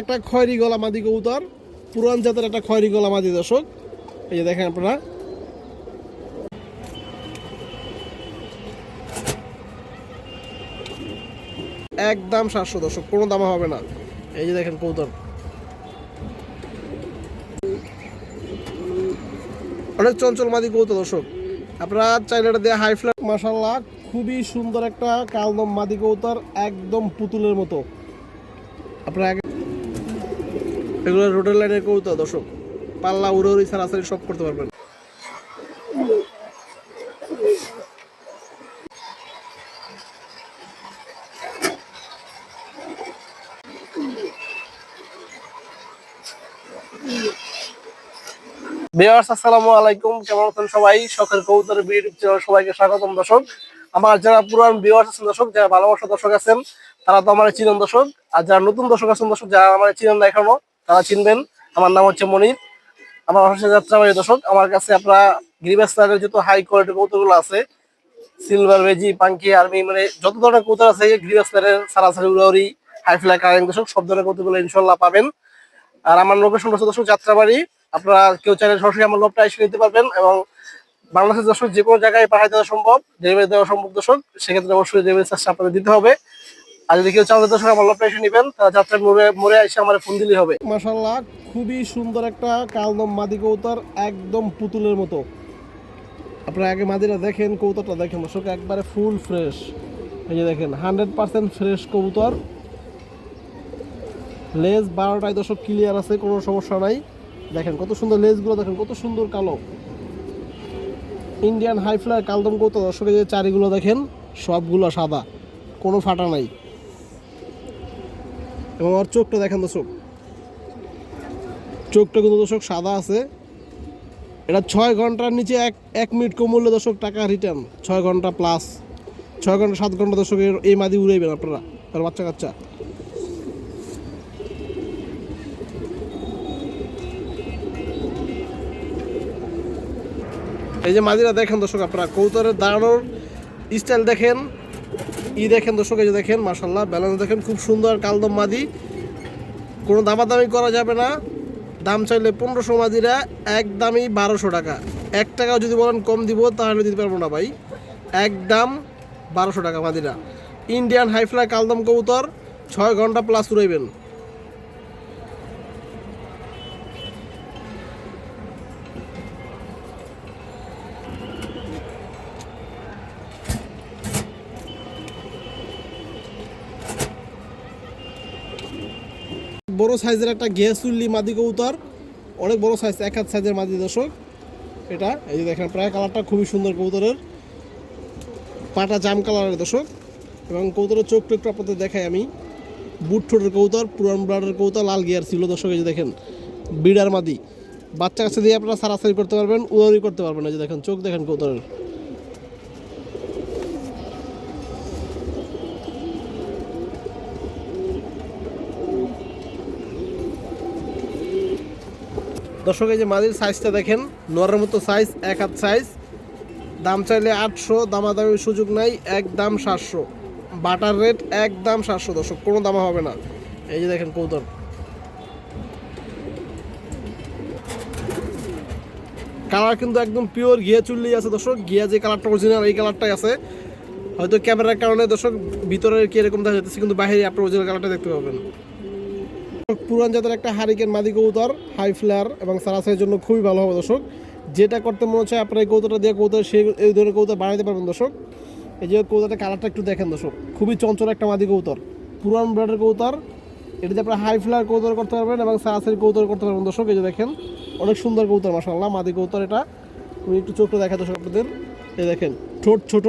একটা খয়রি গলা মাদি কবুতর। পুরান জাতের একটা খয়রি গলা মাদি, দর্শক। এই যে দেখেন আপনারা। একদম সাতশো, দর্শক, কোনো দামা হবে না। এই যে দেখেন কবুতর। অনেক চঞ্চল মাদি কবুতর, দর্শক। আপনারা চাইলে এটা দিয়ে হাই ফ্ল্যাট মাসাল্লাহ খুবই সুন্দর একটা কালদম মাদি কবুতর, একদম পুতুলের মতো। আপনারা এগুলো রোডের লাইনের কবুতর, দর্শক। পাল্লা উড়ে উড়ি সারাসারি সব করতে পারবেন। আসসালামু আলাইকুম। কেমন আছেন সবাই? শখের কবুতর ইউটিউব সবাইকে স্বাগতম, দর্শক। আমার যারা পুরান ভিউয়ার্স আছেন, দর্শক, যারা ভালোবাসা দর্শক আছেন, তারা তো আমার চিনেন, দর্শক। আর যারা নতুন দর্শক আছেন, দর্শক, যারা আমার চিনেন না তারা চিনবেন। আমার নাম হচ্ছে মনির। আমার হচ্ছে যাত্রাবাড়ি দর্শক। আমার কাছে আপনারা গিরিবাস স্টারের যত হাই কোয়ালিটি কৌতুকগুলো আছে সিলভার ভেজি পাঙ্কি আর্মি মানে যত ধরনের কবুতর আছে, গিরিবাস স্টারের সারাসারি, উড়াউড়ি হাই ফ্লাই কারেন্ট দর্শক, সব ধরনের কবুতরগুলো ইনশাল্লাহ পাবেন। আর আমার লোকেশন হচ্ছে দর্শক যাত্রাবাড়ি। আপনারা কেউ চাইলে সরাসরি আমার লোকটা এসে নিতে পারবেন এবং বাংলাদেশের দর্শক যে কোনো জায়গায় পাঠাই দেওয়া সম্ভব ডেলিভারি দেওয়া সম্ভব দর্শক। সেক্ষেত্রে অবশ্যই ডেলিভারি চার্জটা আপনাদের দিতে হবে। আর যদি কেউ চান দর্শক আমার লোকটা এসে নেবেন যাত্রা মোড়ে মোড়ে এসে আমার ফোন দিলেই হবে। মাশাল্লাহ খুবই সুন্দর একটা কালদম মাদি কৌতার, একদম পুতুলের মতো। আপনারা আগে মাদিরা দেখেন, কৌতারটা দেখেন দর্শক, একবারে ফুল ফ্রেশ এই যে দেখেন হান্ড্রেড পার্সেন্ট ফ্রেশ কবুতর লেজ বারোটায় দর্শক ক্লিয়ার আছে, কোনো সমস্যা নাই। দেখেন কত সুন্দর লেজগুলো, দেখেন কত সুন্দর কালো। ইন্ডিয়ান হাই ফ্লার কালদম কত দর্শকের যে চারিগুলো দেখেন, সবগুলো সাদা, কোনো ফাটা নাই। এবং ওর চোখটা দেখেন দর্শক। চোখটা কিন্তু দর্শক সাদা আছে। এটা ছয় ঘণ্টার নিচে এক এক মিনিট কমলে দর্শক টাকা রিটার্ন ছয় ঘণ্টা প্লাস ছয় ঘণ্টা, সাত ঘণ্টা দর্শকের এই মাদি উড়াইবেন আপনারা আর বাচ্চা কাচ্চা। এই যে মাদিরা দেখেন দর্শক আপনারা, কৌতরের দাঁড়ানোর স্টাইল দেখেন। ই দেখেন দর্শক, এই যে দেখেন মাসাল্লাহ ব্যালেন্স দেখেন, খুব সুন্দর কালদম মাদি। কোনো দামাদামি করা যাবে না। দাম চাইলে পনেরোশো মাদিরা এক দামই বারোশো টাকা। এক টাকা যদি বলেন কম দিব, তাহলে দিতে পারব না ভাই। এক দাম বারোশো টাকা মাদিরা। ইন্ডিয়ান হাইফ্লাই কালদম কবুতর, ছয় ঘণ্টা প্লাস উড়াইবেন। সাইজের একটা ঘেসুল্লি মাদি কবুতর। অনেক বড় সাইজ এক হাত সাইজের মাদি, দর্শক। এটা, এই যে দেখেন, প্রায় কালারটা খুবই সুন্দর কবুতরের। পাটা জাম কালারের দর্শক। এবং কবুতরের চোখটা একটু আপনাদের দেখাই আমি। বুট ঠোঁটের কবুতর, পুরান ব্রাডের কবুতর, লাল গিয়ার ছিল, দর্শক, এই যে দেখেন, বিড়ার মাদি। বাচ্চা কাছে দিয়ে আপনারা সারাসারি করতে পারবেন, উড়াউড়ি করতে পারবেন, এই যে দেখেন, চোখ দেখেন কবুতরের। দর্শক, এই যে মাদির সাইজটা দেখেন, নোয়ারের মতো সাইজ এক হাত সাইজ দাম চাইলে আটশো দামাদামির সুযোগ নাই একদম সাতশো। বাটার রেট একদম সাতশো দর্শক, কোনো দামা হবে না। এই যে দেখেন কৌতর কালার কিন্তু একদম পিওর ঘিয়া চুল্লি আছে দর্শক। ঘিয়া যে কালারটা অরিজিনাল এই কালারটাই আছে। হয়তো ক্যামেরার কারণে দর্শক ভিতরে কি এরকম দেখা যাচ্ছে কিন্তু বাইরে আপনার অরিজিনাল কালারটা দেখতে পাবেন। পুরান জাতের একটা হারিকেন মাদি কবুতর হাই ফ্লেয়ার এবং সারাসাইয়ের জন্য খুবই ভালো হবে দর্শক। যেটা করতে মনে হচ্ছে আপনার এই কৌতরটা দিয়ে কৌতর সেই এই ধরনের কৌতর বানাইতে পারবেন দর্শক। এই যে কৌতরটা কালারটা একটু দেখেন দর্শক। খুবই চঞ্চল একটা মাদি কৌতর পুরান ব্রাডের কৌতর এটা দিয়ে আপনার হাই ফ্লার কৌতর করতে পারবেন এবং সারাসারি কৌতর করতে পারবেন দর্শক। এই যে দেখেন, অনেক সুন্দর কৌতর মাসাল্লাহ মাদি কৌতর এটা। আমি একটু চোখটা দেখা দর্শক আপনাদের। এই দেখেন, ঠোঁট ছোট,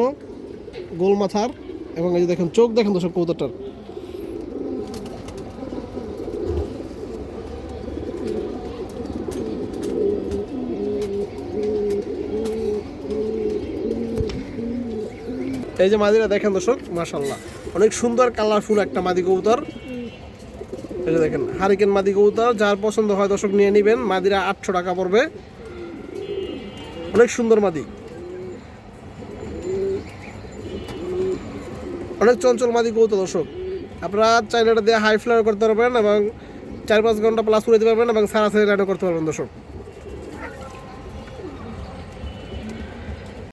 গোল মাথার এবং এই যে দেখেন, চোখ দেখেন দর্শক কৌতরটার এই যে মাদিরা, দেখেন দর্শক মাশাল্লাহ অনেক সুন্দর কালারফুল একটা মাদি কবুতর। এই যে দেখেন হারিকেন মাদি কবুতর, যার পছন্দ হয় দর্শক নিয়ে নেবেন। মাদিরা আটশো টাকা পড়বে। অনেক সুন্দর মাদি। অনেক চঞ্চল মাদি কবুতর দর্শক। আপনারা চাইলে এটা দিয়ে হাই ফ্লার করতে পারবেন এবং চার পাঁচ ঘণ্টা প্লাস করে দিতে পারবেন এবং সারাসারি রাইডও করতে পারবেন দর্শক।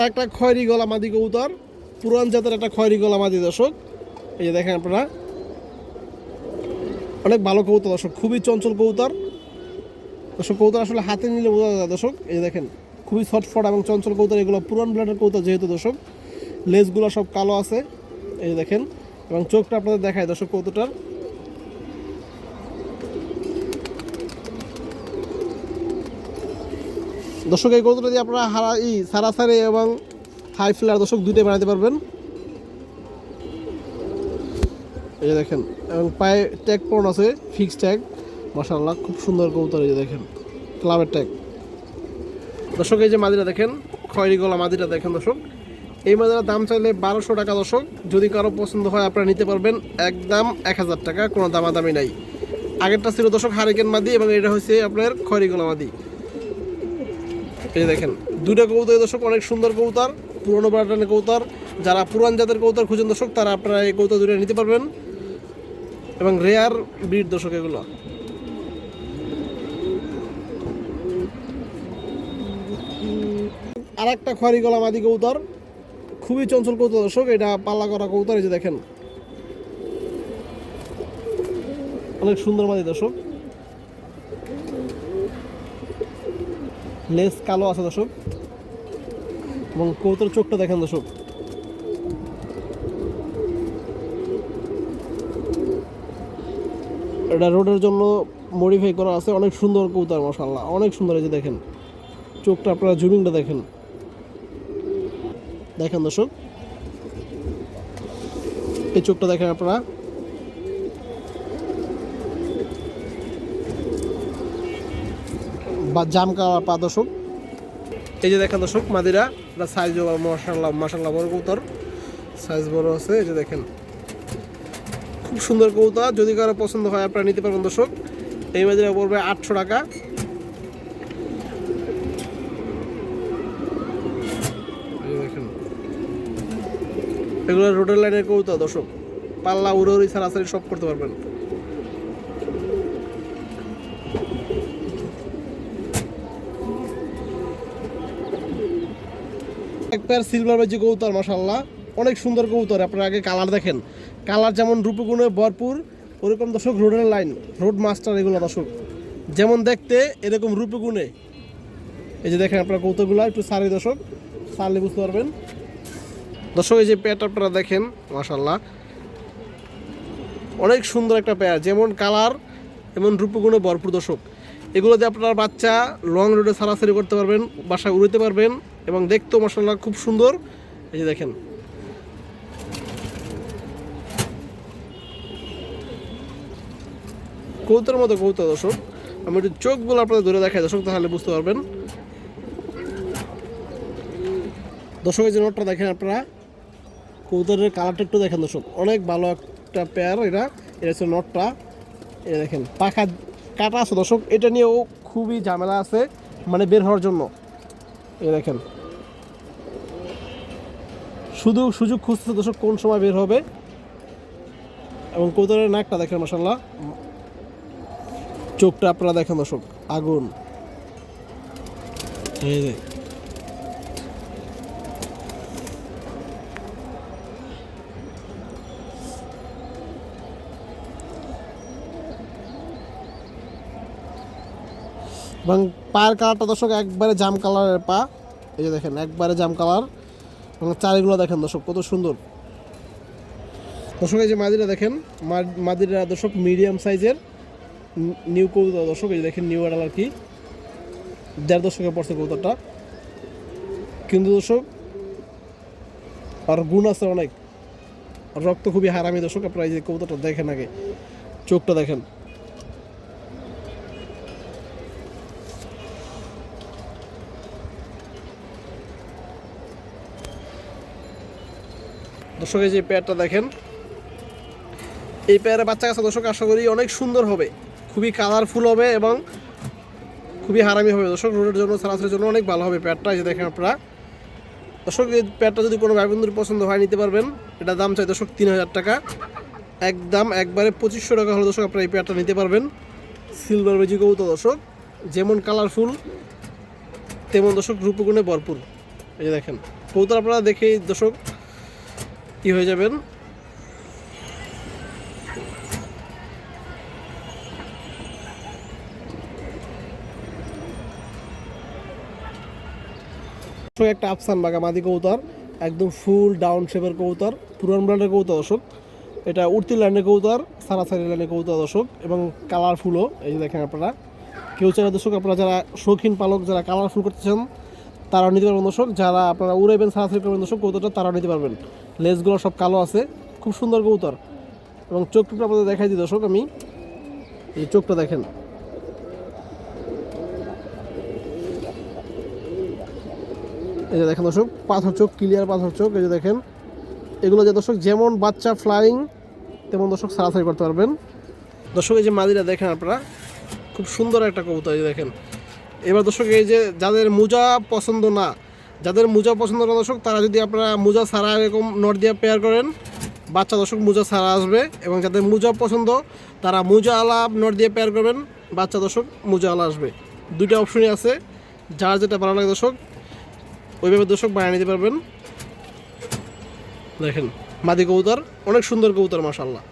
একটা খয়রি গলা মাদি কবুতর। পুরান জাতের একটা খয়রি গলা মাদি দর্শক। এই যে দেখেন আপনারা। অনেক ভালো কবুতর দর্শক, খুবই চঞ্চল কবুতর। দর্শক, কবুতর আসলে হাতে নিলে বোঝা যায় দর্শক। এই দেখেন, খুবই ছটফট এবং চঞ্চল কবুতর। এগুলো পুরান ব্লাডের কবুতর যেহেতু দর্শক, লেজগুলো সব কালো আছে। এই দেখেন, এবং চোখটা আপনাদের দেখায় দর্শক কবুতরটার। দর্শক, এই কবুতরটা দিয়ে আপনারা হারা ই সারাসারি এবং হাই ফ্লার দর্শক দুইটাই বানাতে পারবেন। এই যে দেখেন, এবং পায়ে ট্যাগ পড়ন আছে ফিক্স ট্যাগ মাশাআল্লাহ, খুব সুন্দর কবুতর এই যে দেখেন ক্লাবের ট্যাগ দর্শক, এই যে মাদিটা দেখেন, খয়েরি গলা মাদিরা দেখেন দর্শক। এই মাদিরার দাম চাইলে বারোশো টাকা দর্শক। যদি কারও পছন্দ হয়, আপনারা নিতে পারবেন। একদম এক হাজার টাকা, কোনো দামাদামি নাই। আগেরটা ছিল দর্শক হারিকেন মাদি, এবং এটা হচ্ছে আপনার খয়েরি গলা মাদি। এই দেখেন, দুইটা কবুতর দর্শক, অনেক সুন্দর কবুতর। পুরনো ব্রান্ডের কবুতর যারা পুরান জাতের কবুতর খুঁজেন দর্শক, তারা আপনারা এই কবুতর দুটো নিতে পারবেন। এবং রেয়ার ব্রিড দর্শক এগুলো। আর একটা খড়ি গলা মাদি কবুতর খুবই চঞ্চল কবুতর দর্শক, এটা পাল্লা করা কবুতর এই যে দেখেন। অনেক সুন্দর মাদি দর্শক। লেস কালো আছে দর্শক। এবং কবুতর চোখটা দেখেন দর্শক। এটা রোডের জন্য মডিফাই করা আছে। অনেক সুন্দর কবুতর মশাল্লাহ অনেক সুন্দর এই যে দেখেন। চোখটা আপনারা জুমিংটা দেখেন। দেখেন দর্শক। এই চোখটা দেখেন আপনারা। বা জাম কাওয়া পা দর্শক। এই যে দেখেন দর্শক, মাদিরা। এটা সাইজ মশাল্লাহ মশাল্লাহ বড় কবুতর। সাইজ বড় আছে, এই যে দেখেন। খুব সুন্দর কবুতর, যদি কারও পছন্দ হয়, আপনারা নিতে পারবেন, দর্শক। এই মাদিরা পড়বে আটশো টাকা। দেখেন। এগুলো রোডের লাইনের কবুতর, দর্শক। পাল্লা উড়ে উড়ি সারাসারি সব করতে পারবেন। পেয়ার সিলভার বাজি কবুতর মাসাল্লাহ অনেক সুন্দর কবুতর, আপনারা আগে কালার দেখেন। কালার যেমন রূপগুণে ভরপুর, ওরকম দর্শক রোডের লাইন রোড মাস্টার এগুলো দর্শক। যেমন দেখতে, এরকম রূপগুণে। এই যে দেখেন আপনার কৌতুকগুলো একটু সারি দর্শক, সারলে বুঝতে পারবেন। দর্শক, এই যে পেয়ারটা আপনারা দেখেন মাসাল্লাহ অনেক সুন্দর একটা পেয়ার যেমন কালার এমন রূপগুণে ভরপুর দর্শক। এগুলো দিয়ে আপনার বাচ্চা লং রুটে সারাসারি করতে পারবেন, বাসায় উড়তে পারবেন এবং দেখতেও মশাল্লাহ খুব সুন্দর। এই যে দেখেন। কৌতার মতো কৌতা দর্শক। আমি একটু চোখগুলো আপনাদের ধরে দেখাই, দর্শক, তাহলে বুঝতে পারবেন। দর্শক, এই যে নোটটা দেখেন আপনারা। কৌতারের কালারটা একটু দেখেন, দর্শক। অনেক ভালো একটা পেয়ার এটা এটা হচ্ছে নটটা এটা দেখেন, পাখা কাটা আছে। দর্শক, এটা নিয়েও খুবই ঝামেলা আছে মানে বের হওয়ার জন্য। এই দেখেন। শুধু সুযোগ খুঁজতে দর্শক কোন সময় বের হবে। এবং কৌতরের নাকটা দেখেন মশাল্লাহ চোখটা আপনারা দেখেন দর্শক, আগুন। এই যে এবং পায়ের কালারটা দর্শক একবারে জাম কালারের পা। এই যে দেখেন, একবারে জাম কালার। এবং চারিগুলো দেখেন দর্শক, কত সুন্দর। দর্শক, এই যে মাদিরা দেখেন মাদিরা দর্শক মিডিয়াম সাইজের নিউ কবুতর দর্শক, এই যে দেখেন নিউ আর কি। দেড় দশকে পড়ছে কবুতরটা। কিন্তু দর্শক, আর গুণ আছে অনেক। রক্ত খুবই হারামি দর্শক, আপনারা এই যে কবুতরটা দেখেন আগে। চোখটা দেখেন। দর্শক, এই যে পেয়ারটা দেখেন, এই পেয়ারের বাচ্চা কাছে দর্শক, আশা করি অনেক সুন্দর হবে। খুবই কালারফুল হবে এবং খুবই হারামি হবে। দর্শক রোডের জন্য সারাসরির জন্য অনেক ভালো হবে প্যাডটা এই দেখেন আপনারা। দর্শক, এই প্যাডটা যদি কোনো ভাই বন্ধুর পছন্দ হয়, নিতে পারবেন। এটা দাম চাই দর্শক তিন হাজার টাকা। একদম একবারে পঁচিশশো টাকা হলে দর্শক আপনারা এই প্যাডটা নিতে পারবেন। সিলভার বেজি কবুতর, দর্শক। যেমন কালারফুল তেমন দর্শক রূপগুণে ভরপুর। এই যে দেখেন, কবুতর আপনারা দেখেই দর্শক কি হয়ে যাবেন? একটা আফসান বাগা, মাদি কবুতর, একদম ফুল ডাউন শেপের কবুতর, পুরান ব্র্যান্ডের কবুতর দর্শক। এটা উড়তি ল্যান্ডের কবুতর, সারাসারি ল্যান্ডের কবুতর দর্শক, এবং কালারফুলও এই যে দেখেন আপনারা। কেউ চাইলে দর্শক, আপনারা যারা শৌখিন পালক, যারা কালারফুল করতে চান তারাও নিতে পারবেন দর্শক। যারা আপনারা উড়াইবেন সারাসারি করবেন দর্শক, কবুতরটা তারাও নিতে পারবেন। লেজগুলো সব কালো আছে। খুব সুন্দর কবুতর। এবং চোখ টুকটা আপনাদের দেখাই দিই দর্শক আমি। এই চোখটা দেখেন। এই যে দেখেন দর্শক, পাথর চোখ, ক্লিয়ার পাথর চোখ, এই যে দেখেন। এগুলো যে দর্শক, যেমন বাচ্চা ফ্লাইং তেমন দর্শক সারাসারি করতে পারবেন। দর্শক, এই যে মাদিরা দেখেন আপনারা। খুব সুন্দর একটা কবুতর, এই দেখেন। এবার দর্শক, এই যে যাদের মোজা পছন্দ না, যাদের মোজা পছন্দ না দর্শক, তারা যদি আপনারা মোজা ছাড়া এরকম নট দিয়ে পেয়ার করেন, বাচ্চা দর্শক মোজা ছাড়া আসবে এবং যাদের মোজা পছন্দ, তারা মোজা আলা নট দিয়ে পেয়ার করবেন, বাচ্চা দর্শক মোজা আলা আসবে। দুইটা অপশনই আছে, যার যেটা ভালো লাগে দর্শক, ওইভাবে দর্শক বানিয়ে নিতে পারবেন। দেখেন, মাদি কবুতর, অনেক সুন্দর কবুতর মাসাল্লাহ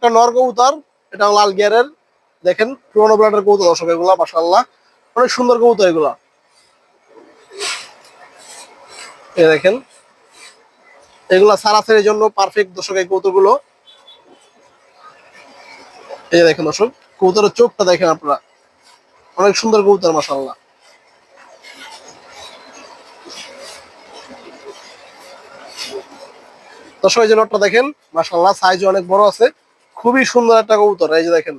একটা নর কবুতর এটা লাল গিয়ারের, দেখেন, পুরোনো ব্লাডের কবুতর দর্শক এগুলা মাসাল্লাহ অনেক সুন্দর কবুতর এগুলা। দেখেন, এগুলা সারাসারির জন্য পারফেক্ট দর্শক এই কবুতরগুলো। এই দেখেন দর্শক, কবুতরের চোখটা দেখেন আপনারা। অনেক সুন্দর কবুতর মাসাল্লাহ দর্শক, এই যে নটটা দেখেন মাসাল্লাহ সাইজ অনেক বড় আছে। খুবই সুন্দর একটা কবুতর, এই যে দেখেন।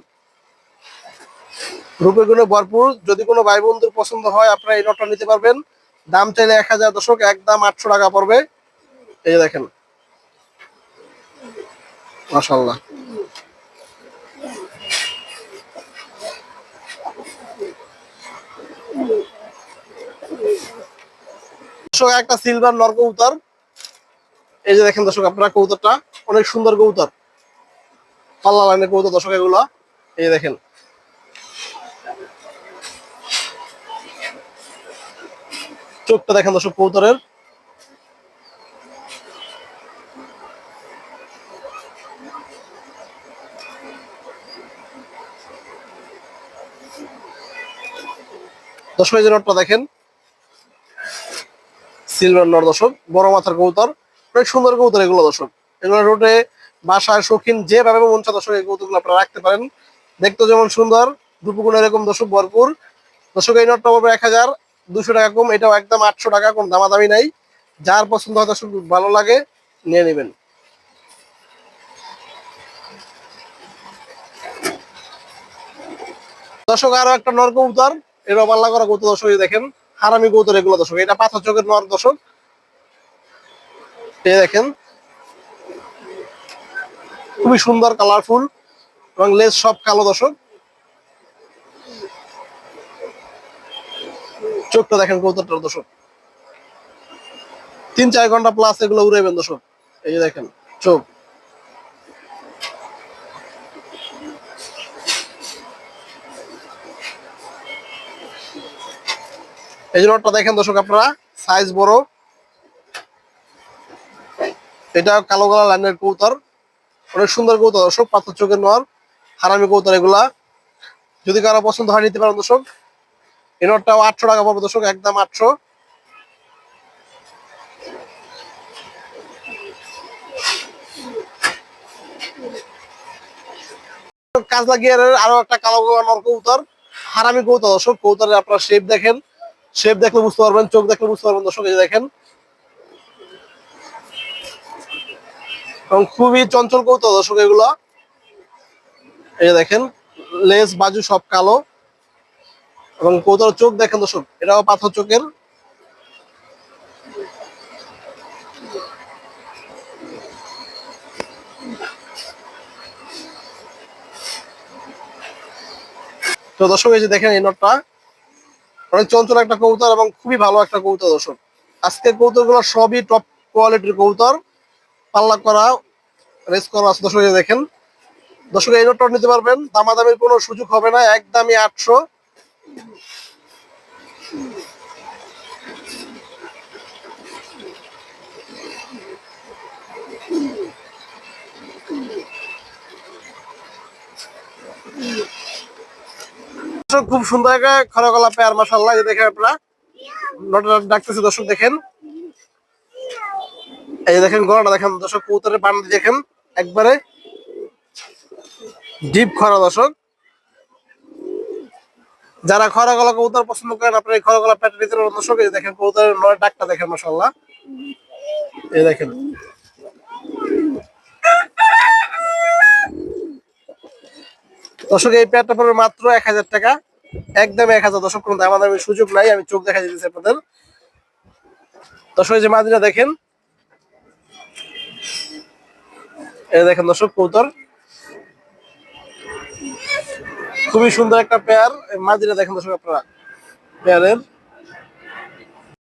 রূপে গুণে ভরপুর, যদি কোনো ভাই বন্ধুর পছন্দ হয়, আপনারা এই নটটা নিতে পারবেন। দাম চাইলে এক হাজার দশক একদম আটশো টাকা পড়বে। এই যে দেখেন। মাসাল্লাহ একটা সিলভার নর কবুতর। এই যে দেখেন দর্শক, আপনারা কবুতরটা অনেক সুন্দর কবুতর। পাল্লা লাইনের কবুতর দর্শক এগুলো। এই দেখেন। চোখটা দেখেন দর্শক কবুতরের। দর্শক, এই যে নটটা দেখেন। সিলভার নট দর্শক, বড় মাথার কবুতর। অনেক সুন্দর কবুতর এগুলো দর্শক। এগুলো রোডে বাসায় শৌখিন যেভাবে মন চা দর্শক এই কবুতরগুলো আপনারা রাখতে পারেন। দেখতে যেমন সুন্দর দুপুগুণ এরকম, দর্শক ভরপুর। দর্শক, এই নটটা পড়বে এক হাজার দুশো টাকা কম, এটাও একদম আটশো টাকা কোন দামাদামি নাই। যার পছন্দ হয় দর্শক, ভালো লাগে, নিয়ে নেবেন। দর্শক আরও একটা নর কবুতর, এরও পাল্লা করা কবুতর দর্শক দেখেন, হারামি কবুতর এগুলো দর্শক, এটা পাথর চোখের নর দর্শক। এই দেখেন খুবই সুন্দর কালারফুল এবং লেস সব কালো দর্শক। চোখটা দেখেন কবুতরটার দর্শক। তিন চার ঘণ্টা প্লাস এগুলো উড়াইবেন দর্শক। এই যে দেখেন, চোখ। এই জন্য দেখেন দর্শক আপনারা সাইজ বড়। এটা কালো গলা লাইনের কবুতর। অনেক সুন্দর কবুতর, দর্শক, পাথর চোখের নর, হারামি কবুতর এগুলা। যদি কারও পছন্দ হয়, নিতে পারেন, দর্শক। এই নটটাও আটশো টাকা পড়বে, দর্শক, একদম আটশো। কাজলা গিয়ারের আরও একটা কালো নর কবুতর, হারামি কবুতর, দর্শক। কবুতরের আপনার শেপ দেখেন। শেপ দেখলে বুঝতে পারবেন, চোখ দেখলে বুঝতে পারবেন, দর্শক, এই দেখেন। এবং খুবই চঞ্চল কৌত দর্শক এগুলো। এই দেখেন লেস বাজু সব কালো। এবং কৌতর চোখ দেখেন দর্শক, এটাও পাথর চোখের। তো দর্শক, এই যে দেখেন এই নটটা। অনেক চঞ্চল একটা কবুতর এবং খুবই ভালো একটা কবুতর দর্শক। আজকের কবুতরগুলো সবই টপ কোয়ালিটির কবুতর। পাল্লা করা রেস করা আছে। দর্শক দেখেন। দর্শক, এই নটটা নিতে পারবেন। দামাদামির কোনো সুযোগ হবে না। একদমই আটশো। খুব সুন্দর একটা খরা গলা পেয়ার মাসাল্লাহ দেখেন আপনারা। ডাকতেছে, দর্শক, দেখেন। এই দেখেন গলাটা দেখেন দর্শক কৌতরের বান্ডি দেখেন, একবারে ডিপ খরা দর্শক। যারা খরা গলা কবুতর পছন্দ করেন, আপনার এই খরা গলা প্যাটার্ন নিতে পারেন। দর্শক, এই দেখেন কবুতরের নয় ডাকটা দেখেন মাসাল্লাহ এই দেখেন। দর্শক, এই প্যাডটা পড়বে মাত্র এক হাজার টাকা। একদম এক হাজার, দর্শক দামের সুযোগ নাই। আমি চোখ দেখা দিতেছি আপনাদের। দর্শক যে মাদিরা দেখেন দেখেন দর্শক কৌতর খুবই সুন্দর একটা পেয়ার মাঝিরা দেখেন দর্শক আপনারা পেয়ারের